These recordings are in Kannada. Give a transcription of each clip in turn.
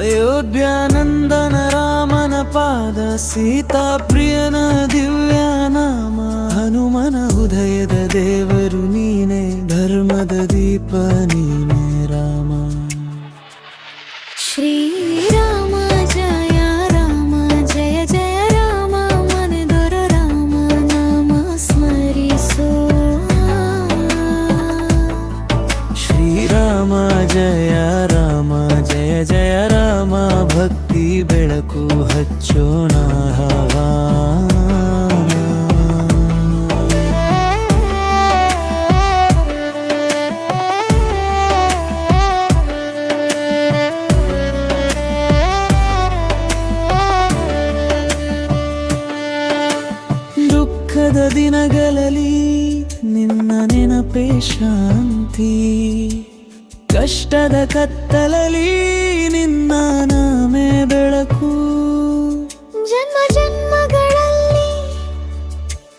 अयोध्यानन्दन रामन पाद सीताप्रियन दिव्यानाम हनुमन हृदयद देवरु नीने धर्मद दीप नीने राम श्रीराम जय राम जय जय राम मन दोर राम नाम स्मरिसो श्रीराम जय राम जय जय ಭಕ್ತಿ ಬೆಳಕು ಹಚ್ಚೋಣ ದುಃಖದ ದಿನಗಳಲ್ಲಿ ನಿನ್ನ ನೆನಪೇ ಶಾಂತಿ. ಕಷ್ಟದ ಕತ್ತಲಲಿ ನಿನ್ನ ಬೆಳಕು ಜನ್ಮ ಜನ್ಮಗಳಲ್ಲಿ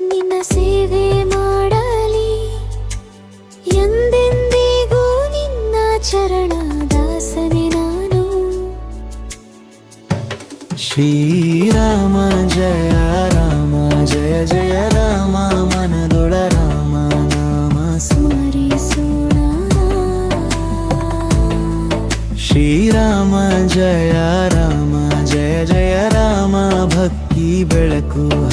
ನಿನ್ನ ಸೇವೆ ಮಾಡಲಿ. ಎಂದೆಂದಿಗೂ ನಿನ್ನ ಚರಣ ದಾಸನೆ ನಾನು. ಶ್ರೀರಾಮ ಜಯ ರಾಮ ಜಯ ಜಯ ರಾಮ ಮನದೊಳ ರಾಮ ನಾಮ ಸ್ಮರಿಸೋಣ. ಶ್ರೀರಾಮ ಜಯ ರಾಮ. ಜಯ ರಾಮ ಭಕ್ತಿ ಬೆಳಕು.